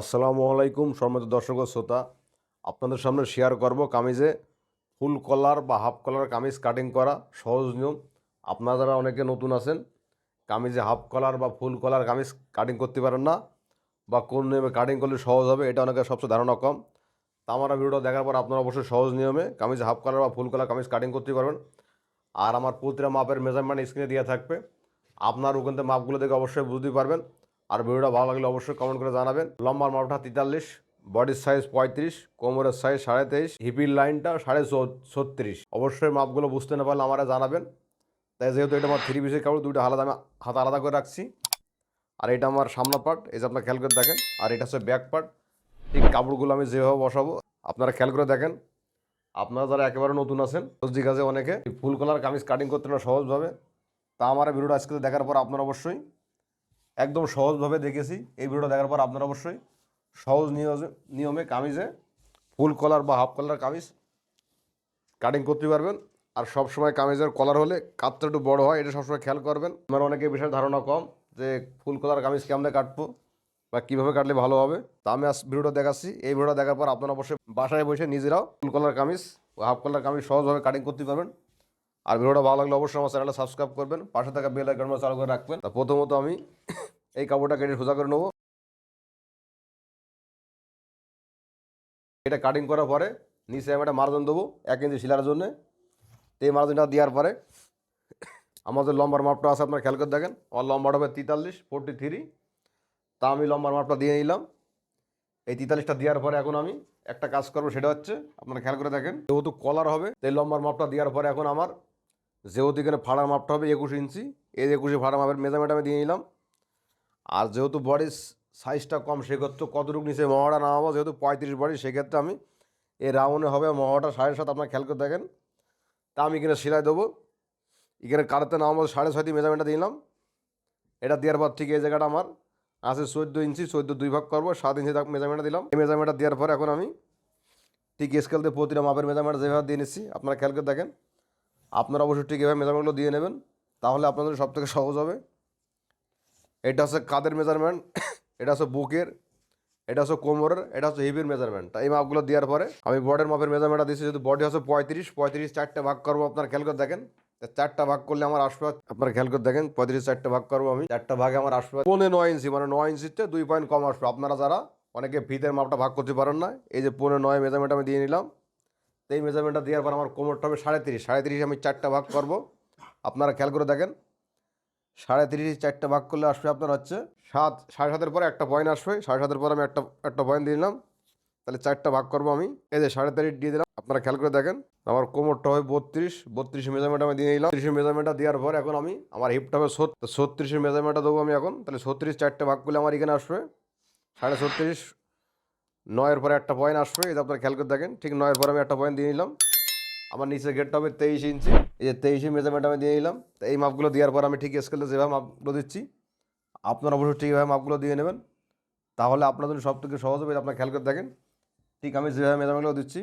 আসসালামু আলাইকুম সম্মানিত দর্শক শ্রোতা। আপনাদের সামনে শেয়ার করব কামিজে। ফুল কলার বা হাফ কলার কামিজ কাটিং করা, সহজ নিয়ম। আপনারা অনেকে নতুন আছেন, কামিজে হাফ কলার বা ফুল কলার কামিজ কাটিং করতে পারেন না বা কোন নিয়মে কাটিং করলে সহজ হবে, এটা অনেকের সবচেয়ে ধারণা কম। তা আমার ভিডিওটা দেখার পর আপনারা অবশ্যই সহজ নিয়মে কামিজে হাফ কলার বা ফুল কলার কামিজ কাটিং করতে পারবেন। আর আমার প্রতিটা মাপের মেজারমেন্ট স্ক্রিনে দেওয়া থাকবে। আপনার ওখান থেকে মাপগুলো দেখে অবশ্যই বুঝতে পারবেন। আর ভিডিওটা ভালো লাগলে অবশ্যই কমেন্ট করে জানাবেন। লম্বার মাপটা তেতাল্লিশ বডির সাইজ পঁয়ত্রিশ, কোমরের সাইজ সাড়ে তেইশ, হিপির লাইনটা সাড়ে ছত্রিশ। অবশ্যই মাপগুলো বুঝতে না পারলে আমারা জানাবেন। তাই যেহেতু এটা আমার থ্রি পিসের কাপড়, দুইটা আলাদা আমি হাত আলাদা করে রাখছি। আর এটা আমার সামনা পার্ট এই যে আপনার খেয়াল করে দেখেন। আর এটা হচ্ছে ব্যাক পার্ট ঠিক কাপড়গুলো আমি যেভাবে বসাবো, আপনারা খেয়াল করে দেখেন। আপনারা যারা একেবারে নতুন আছেন, সবজি কাজে অনেকে ফুল কলার কামিজ কাটিং করতে না সহজভাবে, তা আমার ভিডিওটা আজকে দেখার পর আপনারা অবশ্যই একদম সহজভাবে দেখেছি। এই ভিডিওটা দেখার পর আপনারা অবশ্যই সহজ নিয়মে কামিজে, ফুল কলার বা হাফ কলার কামিজ কাটিং করতে পারবেন। আর সব সময় কামিজের কলার হলে কাতটা একটু বড় হয়, এটা সবসময় খেয়াল করবেন। আমার অনেকে বিষয়ে ধারণা কম যে ফুল কলার কামিজ কেমনে কাটবো বা কীভাবে কাটলে ভালো হবে। তা আমি আজ ভিডিওটা দেখাচ্ছি। এই ভিডিওটা দেখার পর আপনারা অবশ্যই বাসায় বসে নিজেরাও ফুল কলার কামিজ ও হাফ কলার কামিজ সহজভাবে কাটিং করতে পারবেন। আর ভিডিওটা ভালো লাগলে অবশ্যই আমার চ্যানেলটা সাবস্ক্রাইব করবেন, পাশে থাকা বেল আইকন চালু করে রাখবেন। তা প্রথমত আমি এই কাপড়টা কেটে সোজা করে নেব। এটা কাটিং করার পরে নিচে আমি একটা মার্জন দেবো, এক ইঞ্চি শিলার জন্য। এই মার্জিনটা দেওয়ার পরে আমাদের লম্বার মাপটা আছে আপনার খেয়াল করে দেখেন, আমার লম্বাটা হবে তেতাল্লিশ ফোরটি থ্রি তা আমি লম্বার মাপটা দিয়ে নিলাম। এই তেতাল্লিশটা দেওয়ার পরে এখন আমি একটা কাজ করব, সেটা হচ্ছে আপনারা খেয়াল করে দেখেন, যেহেতু কলার হবে তো এই লম্বার মাপটা দেওয়ার পরে এখন আমার যেহেতু এখানে ফাড়ার মাপটা হবে একুশ ইঞ্চি, এই একুশে ফাড়া মাপের মেজারমেন্ট আমি দিয়ে নিলাম। আর যেহেতু বডির সাইজটা কম, সেক্ষেত্রে কতটুকু নিচে মহাটা নামাবো যেহেতু পঁয়ত্রিশ বডি সেক্ষেত্রে আমি এই রাউন্ডে হবে মহাটা সাড়ে সাত, আপনার খেয়াল করে দেখেন। তা আমি এখানে সেলাই দেবো। এখানে কাটাতে নামাবো সাড়ে ছয় মেজারমেন্টটা দিলাম এটা দেওয়ার পর ঠিক এই জায়গাটা আমার। আছে চোদ্দ ইঞ্চি, চোদ্দ দুই ভাগ করব, সাত ইঞ্চি তাকে মেজারমেন্টটা দিলাম। এই মেজারমেন্টটা দেওয়ার পর এখন আমি ঠিক স্কেল দিয়ে প্রতিটা মাপের মেজারমেন্ট যেভাবে দিয়ে নিচ্ছি, আপনারা খেয়াল করে দেখেন। আপনারা অবশ্যই ঠিক এভাবে মেজারমেন্টগুলো দিয়ে নেবেন, তাহলে আপনাদের সব থেকে সহজ হবে। এটা হচ্ছে কাদের মেজারমেন্ট? এটা হচ্ছে বুকের, এটা হচ্ছে কোমরের, এটা হচ্ছে হিপির মেজারমেন্ট। এই মাপগুলো দেওয়ার পরে আমি বডির মাপের মেজারমেন্টটা দিচ্ছি যদি বডি হচ্ছে পঁয়ত্রিশ পঁয়ত্রিশ চারটে ভাগ করব, আপনার খেয়াল করে দেখেন। চারটা ভাগ করলে আমার আসবে আপনার খেয়াল করে দেখেন, পঁয়ত্রিশ চারটে ভাগ করব আমি। চারটা ভাগে আমার আসবে পৌনে নয় ইঞ্চি মানে নয় ইঞ্চিতে দুই পয়েন্ট কম আসবে। আপনারা যারা অনেকে ফিতের মাপটা ভাগ করতে পারেন না, এই যে পৌনে নয় মেজারমেন্ট আমি দিয়ে নিলাম। তো এই মেজারমেন্টটা দেওয়ার পর আমার কোমরটা হবে সাড়ে তিরিশ। সাড়ে তিরিশ আমি চারটা ভাগ করব। আপনারা খেয়াল করে দেখেন, সাড়ে তিরিশ চারটা ভাগ করলে আসবে আপনার হচ্ছে সাত, সাড়ে সাতের পরে একটা পয়েন্ট আসবে। সাড়ে সাতের পরে আমি একটা একটা পয়েন্ট দিয়ে দিলাম। তাহলে চারটা ভাগ করব আমি। এই যে সাড়ে তিরিশ দিয়ে দিলাম। আপনারা খেয়াল করে দেখেন, আমার কোমরটা হয় বত্রিশ। বত্রিশ মেজারমেন্ট আমি দিয়ে নিলাম তিরিশের মেজারমেন্টটা দেওয়ার পর এখন আমি, আমার হিপটা হবে ছত্রিশের মেজারমেন্টটা দেবো আমি এখন। তাহলে ছত্রিশ চারটে ভাগ করলে আমার এখানে আসবে সাড়ে ছত্রিশ নয়ের পরে একটা পয়েন্ট আসবে এটা আপনারা খেয়াল করে দেখেন, ঠিক নয়ের পরে আমি একটা পয়েন্ট দিয়ে নিলাম। আমার নিচে গেটটা হবে তেইশ ইঞ্চি, এই যে তেইশে মেজারমেন্ট আমি দিয়ে নিলাম। তো এই মাপগুলো দেওয়ার পর আমি ঠিক স্কেলে যেভাবে মাপগুলো দিচ্ছি, আপনারা অবশ্যই ঠিকভাবে মাপগুলো দিয়ে নেবেন। তাহলে আপনাদের সব থেকে সহজ হবে আপনার খেয়াল করে দেখেন। ঠিক আমি যেভাবে মেজারমেন্টগুলো দিচ্ছি,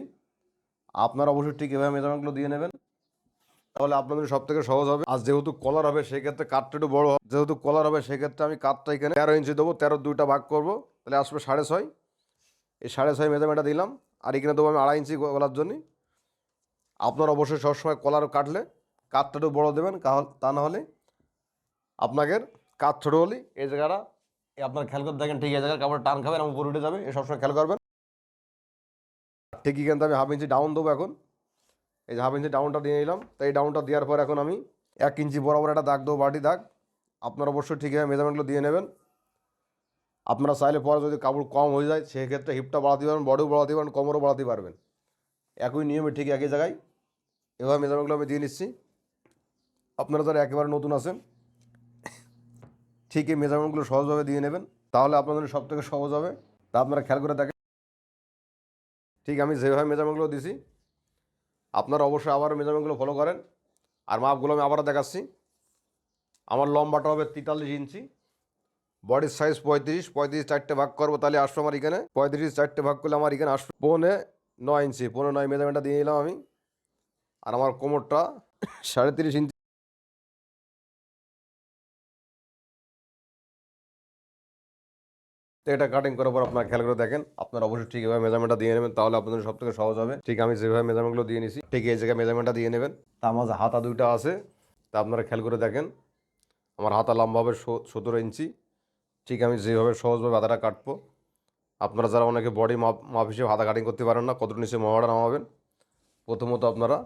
আপনারা অবশ্যই ঠিক এভাবে মেজারমেন্টগুলো দিয়ে নেবেন। তাহলে আপনাদের সব থেকে সহজ হবে। আর যেহেতু কলার হবে, সেক্ষেত্রে কাঠটা একটু বড় হবে। যেহেতু কলার হবে, সেক্ষেত্রে আমি কাঠটা এখানে তেরো ইঞ্চি দেবো, তেরো দুইটা ভাগ করব, তাহলে আসবে সাড়ে ছয়। এই সাড়ে ছয় মেজারমেন্টটা দিলাম, আর এখানে দেবো আমি আড়াই ইঞ্চি গলার জন্য। আপনার অবশ্যই সবসময় কলার কাটলে কাঠটা একটু বড়ো দেবেন তা না হলে আপনাকে কাঠ ছোটো হলে এই জায়গাটা আপনার খেয়াল করে দেখেন ঠিক এই জায়গায় কাপড় টান খাবেন এবং উপরে উঠে যাবে এ সবসময় খেয়াল করবেন। ঠিক থেকে আমি হাফ ইঞ্চি ডাউন দেবো এখন। এই যে হাফ ইঞ্চি ডাউনটা দিয়ে নিলাম তো এই ডাউনটা দেওয়ার পর এখন আমি এক ইঞ্চি বরাবর একটা দাগ দেবো বাটি দাগ। আপনার অবশ্যই ঠিকভাবে মেজারমেন্টগুলো দিয়ে নেবেন। আপনারা চাইলে পরে যদি কাপড় কম হয়ে যায়, সেক্ষেত্রে হিপটা বাড়াতে পারবেন বডিও বাড়াতে পারবেন, কোমরও বাড়াতে পারবেন। একই নিয়মে ঠিক একই জায়গায়। এভাবে মেজারমেন্টগুলো আমি দিয়ে নিচ্ছি। আপনারা যারা একেবারে নতুন আছেন, ঠিক এই মেজারমেন্টগুলো সহজভাবে দিয়ে নেবেন। তাহলে আপনাদের সব থেকে সহজ হবে। তা আপনারা খেয়াল করে দেখেন। ঠিক আমি যেভাবে মেজারমেন্টগুলো দিছি, আপনারা অবশ্যই আবার মেজারমেন্টগুলো ফলো করেন। আর মাপগুলো আমি আবারও দেখাচ্ছি। আমার লম্বাটা হবে তেতাল্লিশ ইঞ্চি। বডির সাইজ পঁয়ত্রিশ পঁয়ত্রিশ চারটে ভাগ করব তাহলে আসবে আমার এখানে। পঁয়ত্রিশ চারটে ভাগ করলে আমার এখানে আসবে পৌনে নয় ইঞ্চি পৌনে নয় মেজারমেন্টটা দিয়ে নিলাম আমি। আর আমার কোমরটা সাড়ে তিরিশ ইঞ্চি এটা কাটিং করার পর আপনার খেয়াল করে দেখেন, আপনারা অবশ্যই ঠিক এভাবে মেজারমেন্টটা দিয়ে নেবেন, তাহলে আপনাদের সব থেকে সহজ হবে। ঠিক আমি যেভাবে মেজারমেন্টগুলো দিয়ে নিছি, ঠিক এই জায়গায় মেজারমেন্টটা দিয়ে নেবেন। তা আমার হাতা দুইটা আছে, তা আপনারা খেয়াল করে দেখেন। আমার হাতা লম্বা হবে সতেরো ইঞ্চি ঠিক আমি যেভাবে সহজভাবে হাতাটা কাটবো, আপনারা যারা অনেকে বডি মাপ মাপ হিসেবে হাতা কাটিং করতে পারেন না কত নিচে মামাটা নামাবেন, প্রথমত আপনারা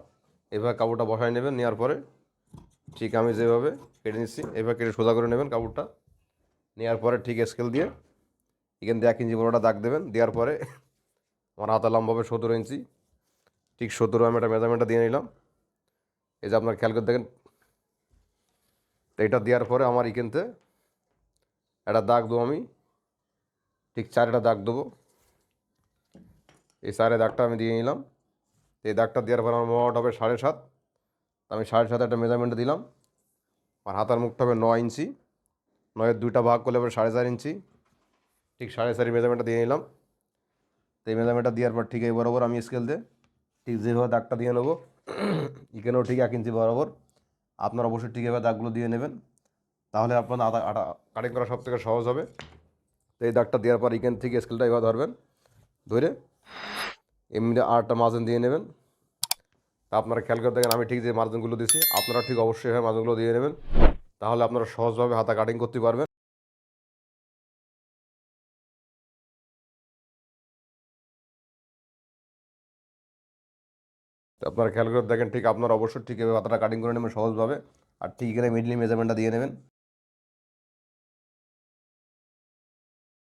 এভাবে কাপড়টা বসায় নেবেন, নেওয়ার পরে ঠিক আমি যেভাবে কেটে নিচ্ছি, এভাবে কেটে সোজা করে নেবেন কাপড়টা, নেওয়ার পরে ঠিক স্কেল দিয়ে এখান দিয়ে এক ইঞ্চি বড়োটা দাগ দেবেন, দেওয়ার পরে আমার হাতা লম্বা হবে সতেরো ইঞ্চি ঠিক সতেরো আমি একটা মেজারমেন্টটা দিয়ে নিলাম, এই যে আপনার খেয়াল করে দেখেন এটা দেওয়ার পরে আমার এখানতে একটা দাগ দেবো আমি। ঠিক চারটা দাগ দেবো। এই চারে দাগটা আমি দিয়ে নিলাম। এই দাগটা দেওয়ার পর আমার মোট হবে সাড়ে সাত। আমি সাড়ে সাত একটা মেজারমেন্ট দিলাম। আর হাতার মুখটা হবে নয় ইঞ্চি। নয়ের দুইটা ভাগ করলে হবে সাড়ে চার ইঞ্চি। ঠিক সাড়ে চারি মেজারমেন্টটা দিয়ে নিলাম। তো এই মেজারমেন্টটা দেওয়ার পর ঠিক এই বরাবর আমি স্কেল দিয়ে ঠিক যেভাবে দাগটা দিয়ে নেব। এখানেও ঠিক এক ইঞ্চি বরাবর। আপনারা অবশ্যই ঠিক এভাবে দাগগুলো দিয়ে নেবেন। তাহলে আপনার আটা আটা কাটিং করা সব থেকে সহজ হবে। তো এই দাগটা দেওয়ার পর এখান থেকে স্কেলটা এবার ধরবেন। ধরে এমনি আটটা মার্জিন দিয়ে নেবেন। তা আপনারা খেয়াল করে দেখেন, আমি ঠিক যে মার্জিনগুলো দিয়েছি আপনারা ঠিক অবশ্যই এভাবে মার্জিনগুলো দিয়ে নেবেন। তাহলে আপনারা সহজভাবে হাতা কাটিং করতে পারবেন। আপনারা খেয়াল করে দেখেন, ঠিক আপনারা অবশ্যই ঠিক এভাবে হাতাটা কাটিং করে নেবেন সহজভাবে। আর ঠিক এখানে মিডলি মেজারমেন্টটা দিয়ে নেবেন।